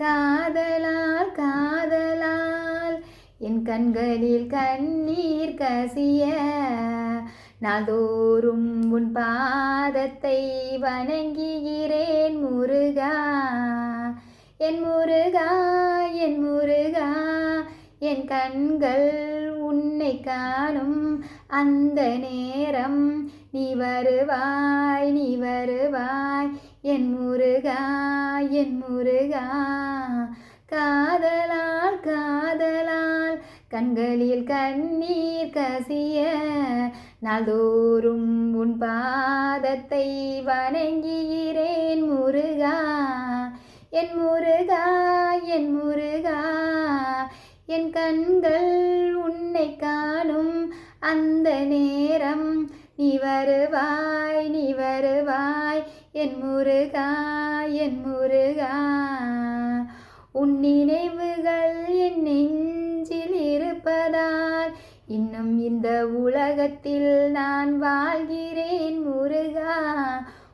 காதலால் காதலால். என் கண்களில் கண்ணீர் கசிய நாள்தோறும் உன் பாதத்தை வணங்குகிறேன் முருகா. என் முருகா என் முருகா. என் கண்கள் உன்னை காணும் அந்த நேரம். நீ வருவாய் நீ வருவாய். என் முருகா என் முருகா. காதலால் காதலால் கண்களில் கண்ணீர் கசிய நாள்தோறும் உன் பாதத்தை வணங்குகிறேன் முருகா. என் முருகா என் முருகா. என் கண்கள் உன்னை காணும் அந்த நேரம் நீ வருவா. என் முருகா என் முருகா உன் நினைவுகள் என் நெஞ்சில் இருப்பதால் இன்னும் இந்த உலகத்தில் நான் வாழ்கிறேன் முருகா.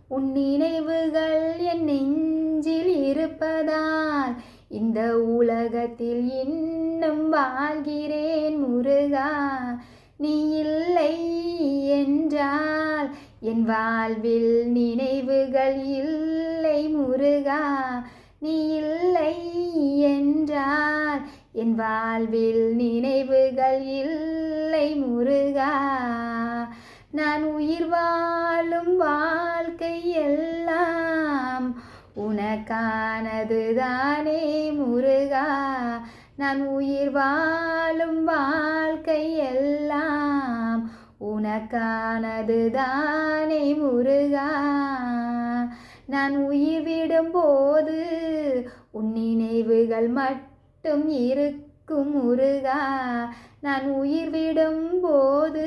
உன் நினைவுகள் என் நெஞ்சில் இருப்பதால் இந்த உலகத்தில் இன்னும் வாழ்கிறேன் முருகா. நீ இல்லை என் வாழ்வில் நினைவுகள் இல்லை முருகா நீ இல்லை என்றார். என் வாழ்வில் நினைவுகள் இல்லை முருகா நான் உயிர் வாழும் வாழ்க்கை எல்லாம் உனக்கானது தானே முருகா. நான் உயிர் வாழும் வாழ்க்கை எல்லாம் உனக்கானது தானே முருகா. நான் உயிர் விடும்போது உன் நினைவுகள் மட்டும் இருக்கும் முருகா. நான் உயிர் விடும்போது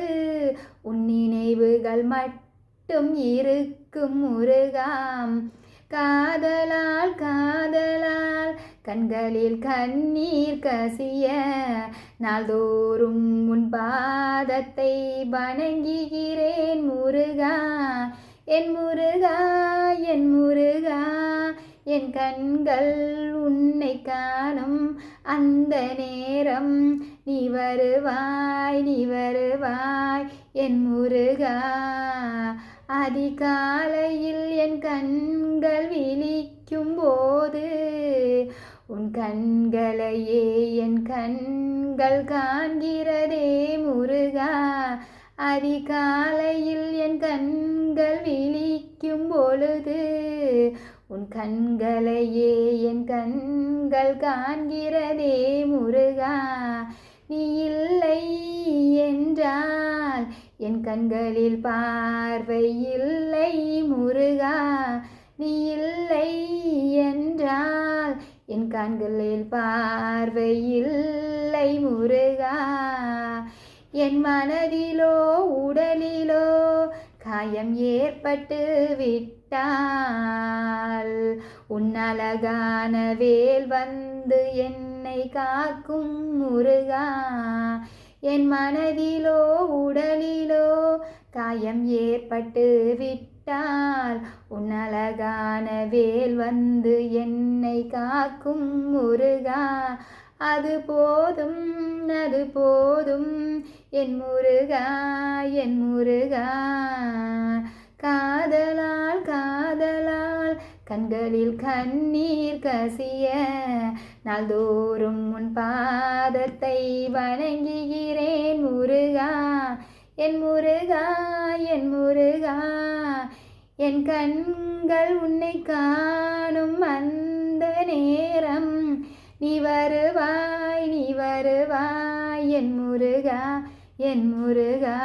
உன் நினைவுகள் மட்டும் இருக்கும் முருகாம் காதலால் காதலால் கண்களில் கண்ணீர் கசிய நாள்தோறும் உன் பாதத்தை வணங்குகிறேன் முருகா. என் முருகா என் முருகா. என் கண்கள் உன்னை காணும் அந்த நேரம். நீ வருவாய் நீ வருவாய் என் முருகா. அதிகாலையில் என் கண்கள் விழிக்கும் போது உன் கண்களையே என் கண் கண்கள் காண்கிறதே முருகா. அதிகாலையில் என் கண்கள் விழிக்கும் பொழுது உன் கண்களையே என் கண்கள் காண்கிறதே முருகா. நீ இல்லை என்றால் என் கண்களில் பார்வை இல்லை முருகா. நீ இல்லை என்றால் என் கண்களில் பார்வை இல்லை என் மனதிலோ உடலிலோ காயம் ஏற்பட்டு விட்டால் உன்னழகான வேல் வந்து என்னை காக்கும் முருகா. என் மனதிலோ உடலிலோ காயம் ஏற்பட்டு விட்டால் உன்னழகான வேல் வந்து என்னை காக்கும் முருகா. அது போதும் அது போதும். என் முருகா என் முருகா. காதலால் காதலால் கண்களில் கண்ணீர் கசிய நாள்தோறும் உன் பாதத்தை வணங்குகிறேன் முருகா. என் முருகா என் முருகா. என் கண்கள் உன்னை காணும் அந்த நேரம். நீ வருவாய் நீ வருவாய் என் முருகா என் முருகா.